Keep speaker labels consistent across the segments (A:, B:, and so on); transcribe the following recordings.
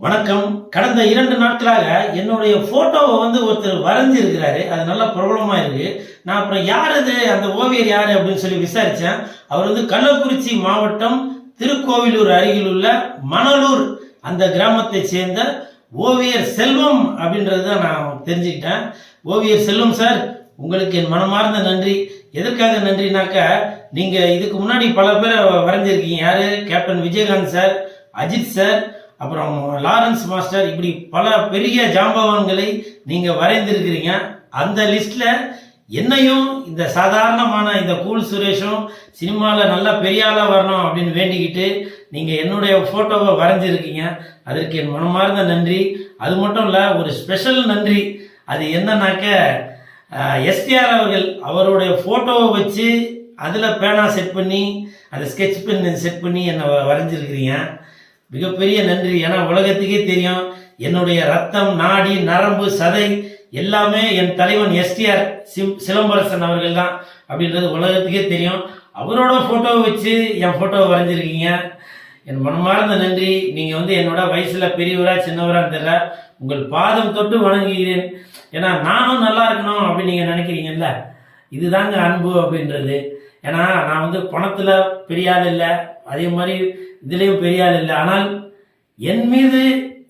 A: வணக்கம். கடந்த இரண்டு நாட்களாக என்னுடைய போட்டோவை வந்து ஒருத்தர் வரைஞ்சி இருக்கிறாரு அது நல்லா பிரபலமா இருக்கு. நான் அப்புறம் யார் அது? அந்த ஓவியர் யாரு அப்படின்னு சொல்லி விசாரிச்சேன். அவர் வந்து கள்ளக்குறிச்சி மாவட்டம் திருக்கோவிலூர் அருகில் உள்ள மணலூர் அந்த கிராமத்தை சேர்ந்த ஓவியர் செல்வம் அப்படின்றது தான் நான் தெரிஞ்சுக்கிட்டேன். ஓவியர் செல்வம் சார் உங்களுக்கு என் மனமார்ந்த நன்றி. எதற்காக நன்றினாக்க நீங்க இதுக்கு முன்னாடி பல பேரை வரைஞ்சிருக்கீங்க. யாரு? Captain Vijayakanth sir Ajith sir அப்புறம் லாரன்ஸ் மாஸ்டர் இப்படி பல பெரிய ஜாம்பவான்களை நீங்க வரைந்திருக்கிறீங்க. அந்த லிஸ்ட்ல என்னையும் இந்த சாதாரணமான இந்த கூல் சுரேஷும் சினிமாவில் நல்லா பெரிய வரணும் அப்படின்னு வேண்டிக்கிட்டு நீங்க என்னுடைய போட்டோவை வரைஞ்சிருக்கீங்க. அதற்கு என் மனமார்ந்த நன்றி. அது மட்டும் இல்ல ஒரு ஸ்பெஷல் நன்றி. அது என்னன்னாக்க எஸ்டிஆர் அவர்கள் அவருடைய போட்டோவை வச்சு அதில் பேனா செட் பண்ணி அந்த ஸ்கெட்ச் பென் செட் பண்ணி என்னை வ- வரைஞ்சிருக்கிறீங்க. மிகப்பெரிய நன்றி. ஏன்னா உலகத்துக்கே தெரியும் என்னுடைய ரத்தம் நாடி நரம்பு சதை எல்லாமே என் தலைவன் எஸ்டிஆர் சிம் சிலம்பரசன் அவர்கள் தான் அப்படின்றது உலகத்துக்கே தெரியும். அவரோட போட்டோவை வச்சு என் போட்டோவை வரைஞ்சிருக்கீங்க. என் மனமார்ந்த நன்றி. நீங்க வந்து என்னோட வயசுல பெரியவரா சின்னவரா தெரியல. உங்கள் பாதம் தொட்டு வணங்குகிறேன். ஏன்னா நானும் நல்லா இருக்கணும் அப்படின்னு நீங்க நினைக்கிறீங்கல்ல? இதுதாங்க அன்பு அப்படின்றது. ஏன்னா நான் வந்து பணத்தில் பெரிய ஆள் இல்லை. அதே மாதிரி இதுலேயும் பெரிய ஆள் இல்லை. ஆனால் என் மீது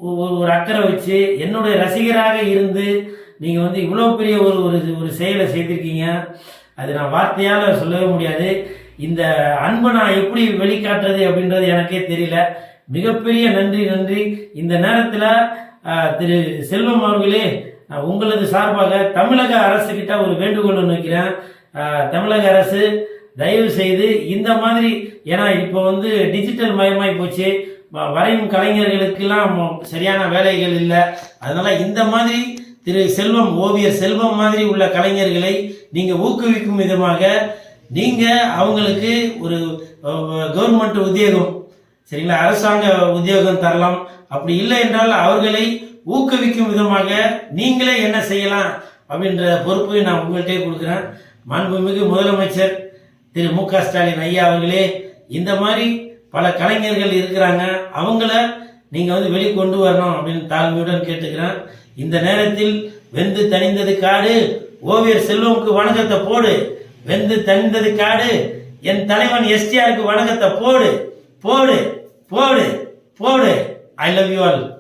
A: ஒரு ஒரு அக்கறை வச்சு என்னுடைய ரசிகராக இருந்து நீங்கள் வந்து இவ்வளோ பெரிய ஒரு ஒரு ஒரு செயலை செய்திருக்கீங்க. அது நான் வார்த்தையால் சொல்லவே முடியாது. இந்த அன்பை நான் எப்படி வெளிக்காட்டுறது அப்படின்றது எனக்கே தெரியல. மிகப்பெரிய நன்றி நன்றி. இந்த நேரத்தில் திரு செல்வம் அவர்களே நான் உங்களது சார்பாக தமிழக அரசுக்கிட்ட ஒரு வேண்டுகோள் ஒன்று வைக்கிறேன். தமிழக அரசு தயவு செய்து இந்த மாதிரி ஏன்னா இப்போ வந்து டிஜிட்டல் மயமாய் போச்சு. வ- வரையும் கலைஞர்களுக்கெல்லாம் சரியான வேலைகள் இல்லை. அதனால இந்த மாதிரி திரு செல்வம் ஓவியர் செல்வம் மாதிரி உள்ள கலைஞர்களை நீங்கள் ஊக்குவிக்கும் விதமாக நீங்கள் அவங்களுக்கு ஒரு கவர்மெண்ட் உத்தியோகம் சரிங்களா? அரசாங்க உத்தியோகம் தரலாம். அப்படி இல்லை என்றால் அவர்களை ஊக்குவிக்கும் விதமாக நீங்களே என்ன செய்யலாம்? அப்படின்ற பொறுப்பை நான் உங்கள்கிட்டே கொடுக்குறேன். மாண்புமிகு முதலமைச்சர் திரு மு க ஸ்டாலின் ஐயா அவர்களே இந்த மாதிரி பல கலைஞர்கள் இருக்கிறாங்க. அவங்கள நீங்கள் வந்து வெளிக்கொண்டு வரணும் அப்படின்னு தாழ்மையுடன் கேட்டுக்கிறேன். இந்த நேரத்தில் வெந்து தணிந்தது காடு. ஓவியர் செல்வமுக்கு வணக்கத்தை போடு. வெந்து தணிந்தது காடு. என் தலைவன் எஸ்டிஆருக்கு வணக்கத்தை போடு. போடு போடு போடு. I love you all